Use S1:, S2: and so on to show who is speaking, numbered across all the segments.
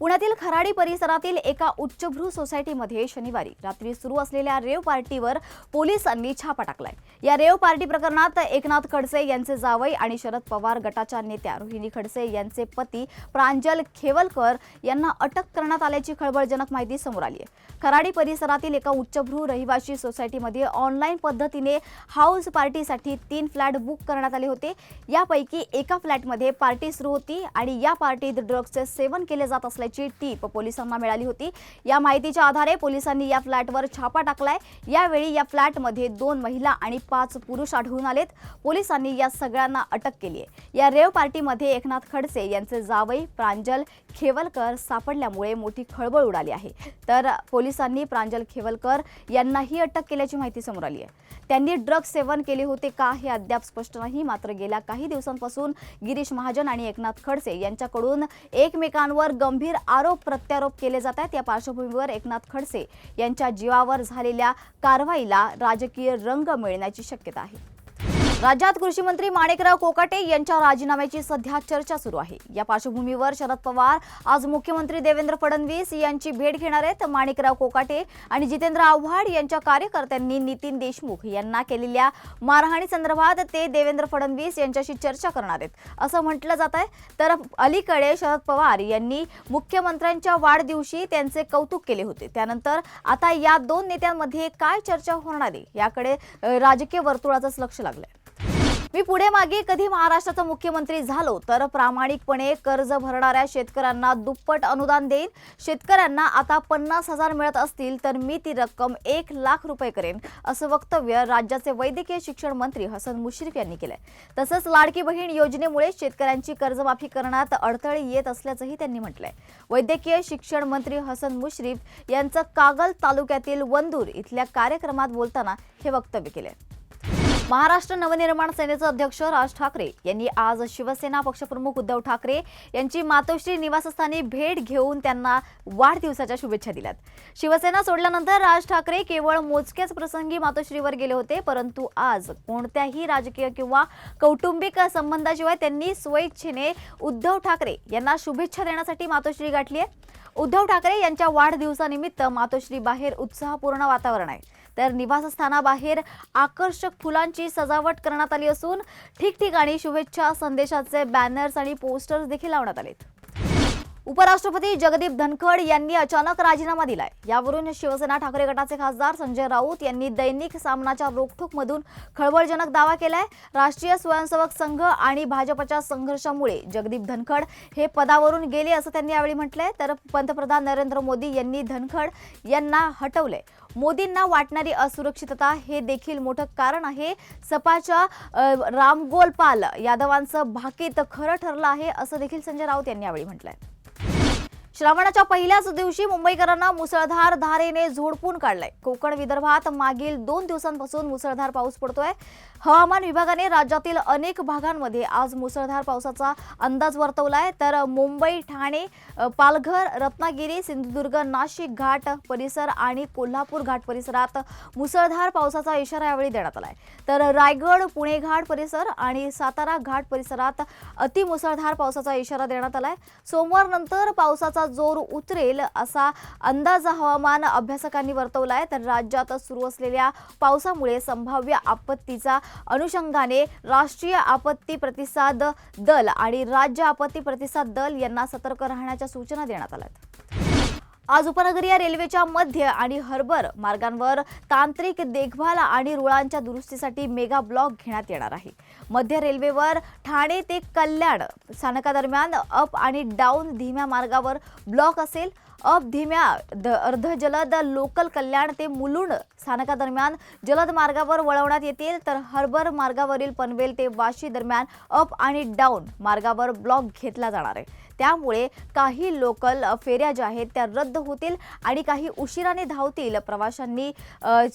S1: पुण्यातील खराडी परिसरातील एका उच्चभ्रू सोसायटीमध्ये शनिवारी रात्री सुरू असलेल्या रेव पार्टीवर पोलिसांनी छापा टाकलाय. या रेव पार्टी प्रकरणात एकनाथ खडसे यांचे जावई आणि शरद पवार गटाच्या नेत्या रोहिणी खडसे यांचे पती प्रांजल खेवलकर यांना अटक करण्यात आल्याची खळबळजनक माहिती समोर आली आहे. खराडी परिसरातील एका उच्चभ्रू रहिवाशी सोसायटीमध्ये ऑनलाईन पद्धतीने हाऊस पार्टीसाठी तीन फ्लॅट बुक करण्यात आले होते. यापैकी एका फ्लॅटमध्ये पार्टी सुरू होती आणि या पार्टीत ड्रग्सचे सेवन केले जात असल्याची टीप पोलिसांना मिळाली होती. या माहितीच्या आधारे पोलिसांनी या फ्लॅटवर छापा टाकलाय. यावेळी या फ्लॅटमध्ये दोन महिला आणि पाच पुरुष आढळून आलेत. पोलिसांनी या सगळ्यांना अटक केली आहे या रेव पार्टीमध्ये एकनाथ खडसे यांचे जावई प्रांजल खेवलकर सापडल्यामुळे मोठी खळबळ उडाली आहे. तर पोलिसांनी प्रांजल खेवलकर यांनाही अटक केल्याची माहिती समोर आली आहे. त्यांनी ड्रग सेवन केले होते का हे अद्याप स्पष्ट नाही. मात्र गेल्या काही दिवसांपासून गिरीश महाजन आणि एकनाथ खडसे यांच्याकडून एकमेकांवर गंभीर आरोप प्रत्यारोप केले जात आहेत. या पार्श्वभूमीवर एकनाथ खडसे यांच्या जीवावर झालेल्या कारवाईला राजकीय रंग मिळण्याची शक्यता आहे. राज्यात कृषी मंत्री माणिकराव कोकाटे यांच्या राजीनाम्याची सध्या चर्चा सुरू आहे. या पार्श्वभूमीवर शरद पवार आज मुख्यमंत्री देवेंद्र फडणवीस यांची भेट घेणार आहेत. माणिकराव कोकाटे आणि जितेंद्र आव्हाड यांच्या कार्यकर्त्यांनी नितीन देशमुख यांना केलेल्या मारहाणी संदर्भात ते देवेंद्र फडणवीस यांच्याशी चर्चा करणार आहेत. असं म्हटलं जात आहे. तर अलीकडे शरद पवार यांनी मुख्यमंत्र्यांच्या वाढदिवशी त्यांचे कौतुक केले होते. त्यानंतर आता या दोन नेत्यांमध्ये काय चर्चा होणार आहे? याकडे राजकीय वर्तुळाचंच लक्ष लागलंय. मी पुढे मागे कधी महाराष्ट्राचा मुख्यमंत्री झालो तर प्रामाणिकपणे कर्ज भरणाऱ्या शेतकऱ्यांना दुप्पट अनुदान देईन. शेतकऱ्यांना आता पन्नास हजार मिळत असतील तर मी ती रक्कम एक लाख रुपये करेन असं वक्तव्य राज्याचे वैद्यकीय शिक्षण मंत्री हसन मुश्रीफ यांनी केलंय. तसंच लाडकी बहीण योजनेमुळे शेतकऱ्यांची कर्जमाफी करण्यात अडथळे येत असल्याचंही त्यांनी म्हटलंय. वैद्यकीय शिक्षण मंत्री हसन मुश्रीफ यांचं कागल तालुक्यातील वंदूर इथल्या कार्यक्रमात बोलताना हे वक्तव्य केलंय. महाराष्ट्र नवनिर्माण सेनेचे अध्यक्ष राज ठाकरे यांनी आज शिवसेना पक्षप्रमुख उद्धव ठाकरे यांची मातोश्री निवासस्थानी भेट घेऊन त्यांना वाढदिवसाच्या शुभेच्छा दिल्यात. शिवसेना सोडल्यानंतर राज ठाकरे केवळ मोजक्याच प्रसंगी मातोश्रीवर गेले होते परंतु आज कोणत्याही राजकीय किंवा कौटुंबिक संबंधाशिवाय त्यांनी स्वइच्छेने उद्धव ठाकरे यांना शुभेच्छा देण्यासाठी मातोश्री गाठली आहे. उद्धव ठाकरे यांच्या वाढदिवसानिमित्त मातोश्री बाहेर उत्साहपूर्ण वातावरण आहे. तर निवासस्थानाबाहेर आकर्षक फुलांची सजावट करण्यात आली असून ठिकठिकाणी शुभेच्छा संदेशाचे बॅनर्स आणि पोस्टर्स देखील लावण्यात आलेत. उपराष्ट्रपती जगदीप धनखड यांनी अचानक राजीनामा दिलाय. यावरून शिवसेना ठाकरे गटाचे खासदार संजय राऊत यांनी दैनिक सामनाच्या रोखठोकमधून खळबळजनक दावा केलाय. राष्ट्रीय स्वयंसेवक संघ आणि भाजपच्या संघर्षामुळे जगदीप धनखड हे पदावरून गेले असं त्यांनी यावेळी म्हटलंय. तर पंतप्रधान नरेंद्र मोदी यांनी धनखड यांना हटवलंय. मोदींना वाटणारी असुरक्षितता हे देखील मोठं कारण आहे. सपाच्या रामगोलपाल यादवांचं भाकीत खरं ठरलं आहे असं देखील संजय राऊत यांनी यावेळी म्हटलंय. श्रावणाच्या पहिल्याच दिवशी मुंबईकरांना मुसळधार धारेने झोडपून काढलाय. कोकण विदर्भात मागील दोन दिवसांपासून मुसळधार पाऊस पडतोय. हवामान विभागाने राज्यातील अनेक भागांमध्ये आज मुसळधार पावसाचा अंदाज वर्तवलाय. तर मुंबई ठाणे पालघर रत्नागिरी सिंधुदुर्ग नाशिक घाट परिसर आणि कोल्हापूर घाट परिसरात मुसळधार पावसाचा इशारा यावेळी देण्यात आलाय. तर रायगड पुणे घाट परिसर आणि सातारा घाट परिसरात अतिमुसळधार पावसाचा इशारा देण्यात आलाय. सोमवार नंतर पावसाचा जोर उतरेल असा अंदाज हवामान अभ्यासकांनी वर्तवला आहे तर राज्यात सुरू असलेल्या पावसामुळे संभाव्य आपत्तीचा अनुषंगाने राष्ट्रीय आपत्ती प्रतिसाद दल आणि राज्य आपत्ती प्रतिसाद दल यांना सतर्क राहण्याच्या सूचना देण्यात आल्यात. आज उपनगरीय रेल्वेच्या मध्य आणि हर्बर मार्गांवर तांत्रिक देखभाल आणि रुळांच्या दुरुस्तीसाठी मेगा ब्लॉक घेण्यात येणार आहे. मध्य रेल्वेवर ठाणे ते कल्याण स्थानकादरम्यान अप आणि डाऊन धीम्या मार्गावर ब्लॉक असेल अप धीम्या द अर्ध जलद लोकल कल्याण ते मुलुंड स्थानकादरम्यान जलद मार्गावर वळवण्यात येतील तर हर्बर मार्गावरील पनवेल ते वाशी दरम्यान अप आणि डाऊन मार्गावर ब्लॉक घेतला जाणार आहे. त्यामुळे काही लोकल फेऱ्या ज्या आहेत त्या रद्द होतील आणि काही उशिराने धावतील. प्रवाशांनी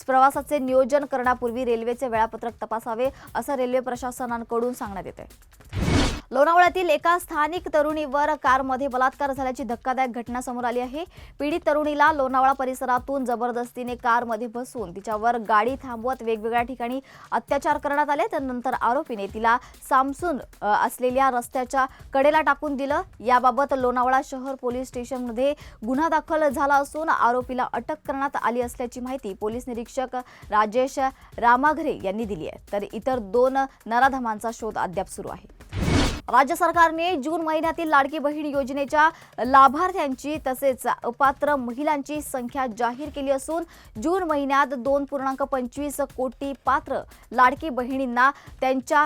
S1: प्रवासाचे नियोजन करण्यापूर्वी रेल्वेचे वेळापत्रक तपासावे असं रेल्वे प्रशासनाकडून सांगण्यात येते लोणावळ्यातील एका स्थानिक तरुणीवर कारमध्ये बलात्कार झाल्याची धक्कादायक घटना समोर आली आहे. पीडित तरुणीला लोणावळा परिसरातून जबरदस्तीने कारमध्ये बसवून तिच्यावर गाडी थांबवत वेगवेगळ्या ठिकाणी अत्याचार करण्यात आले. तर नंतर आरोपीने तिला सामसून असलेल्या रस्त्याच्या कडेला टाकून दिलं. याबाबत लोणावळा शहर पोलीस स्टेशनमध्ये गुन्हा दाखल झाला असून आरोपीला अटक करण्यात आली असल्याची माहिती पोलीस निरीक्षक राजेश रामाघरे यांनी दिली आहे. तर इतर दोन नराधमांचा शोध अद्याप सुरू आहे. राज्य सरकारने जून महिन्यातील लाडकी बहीण योजनेच्या लाभार्थ्यांची तसेच अपात्र महिलांची संख्या जाहीर केली असून जून महिन्यात दोन पूर्णांक पंचवीस कोटी पात्र लाडकी बहिणींना त्यांच्या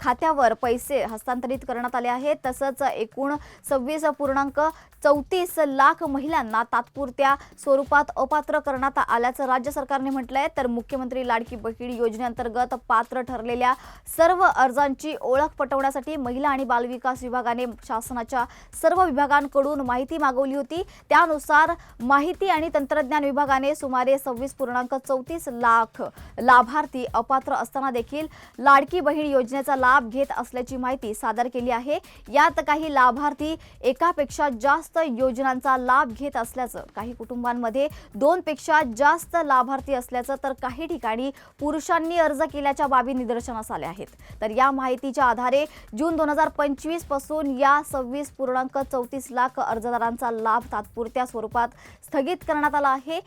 S1: खात्यावर पैसे हस्तांतरित करण्यात आले आहेत. तसंच एकूण सव्वीस पूर्णांक चौतीस लाख महिलांना तात्पुरत्या स्वरूपात अपात्र करण्यात आल्याचं राज्य सरकारने म्हटलं आहे तर मुख्यमंत्री लाडकी बहीण योजनेअंतर्गत पात्र ठरलेल्या सर्व अर्जांची ओळख पटवण्यासाठी महिला आणि बालविकास विभागाने शासनाच्या सर्व विभागांकडून माहिती मागवली होती. त्यानुसार माहिती आणि तंत्रज्ञान विभागाने सुमारे सव्वीस पूर्णांक चौतीस लाख लाभार्थी अपात्र असताना देखील लाडकी बहीण योजनेचा लाभ घेत असल्याची माहिती सादर केली आहे. यात काही लाभार्थी एकापेक्षा जास्त योजनांचा लाभ घेत असल्याचं काही कुटुंबांमध्ये दोन पेक्षा जास्त लाभार्थी असल्याचं तर काही ठिकाणी पुरुषांनी अर्ज केल्याच्या बाबी निदर्शनास आल्या आहेत. तर या माहितीच्या आधारे जून दोन हजार पंचवीसपासून या सव्वीस पूर्णांक चौतीस लाख अर्जदारांचा लाभ तात्पुरत्या स्वरूपात स्थगित करण्यात आला आहे.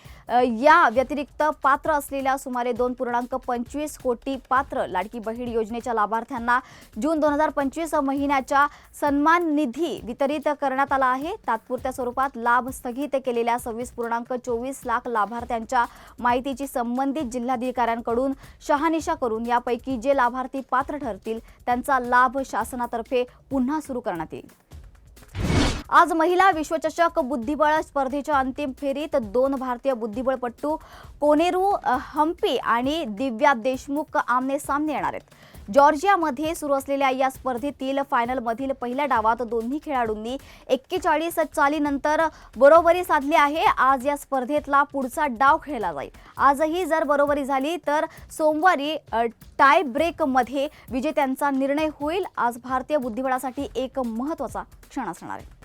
S1: या व्यतिरिक्त पात्र असलेल्या सुमारे दोन पूर्णांक पंचवीस कोटी पात्र लाडकी बहीण योजनेच्या लाभार्थ्यांना जून दोन हजार पंचवीस महिन्याच्या सन्मान निधी वितरित करण्यात आला आहे. तात्पुरत्या स्वरूपात लाभ स्थगित केलेल्या सव्वीस पूर्णांक चोवीस लाख लाभार्थ्यांच्या माहितीची संबंधित जिल्हाधिकाऱ्यांकडून शहानिशा करून यापैकी जे लाभार्थी पात्र ठरतील त्यांचा लाभ शासनातर्फे पुन्हा सुरू करण्यात येईल. आज महिला विश्वचषक बुद्धिबळ स्पर्धेच्या अंतिम फेरीत दोन भारतीय बुद्धिबळपटू कोनेरू हम्पी आणि दिव्या देशमुख आमने सामने येणार आहेत. जॉर्जियामध्ये सुरू असलेल्या या स्पर्धेतील फायनलमधील पहिल्या डावात दोन्ही खेळाडूंनी एक्केचाळीस चालीनंतर बरोबरी साधली आहे. आज या स्पर्धेतला पुढचा डाव खेळला जाईल. आजही जर बरोबरी झाली तर सोमवारी टाय ब्रेकमध्ये विजेत्यांचा निर्णय होईल. आज भारतीय बुद्धिबळासाठी एक महत्त्वाचा क्षण असणार आहे.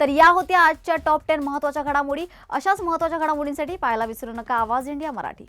S1: तर या होत्या आजच्या टॉप टेन महत्त्वाच्या घडामोडी. अशाच महत्त्वाच्या घडामोडींसाठी पाहायला विसरू नका. आवाज इंडिया मराठी.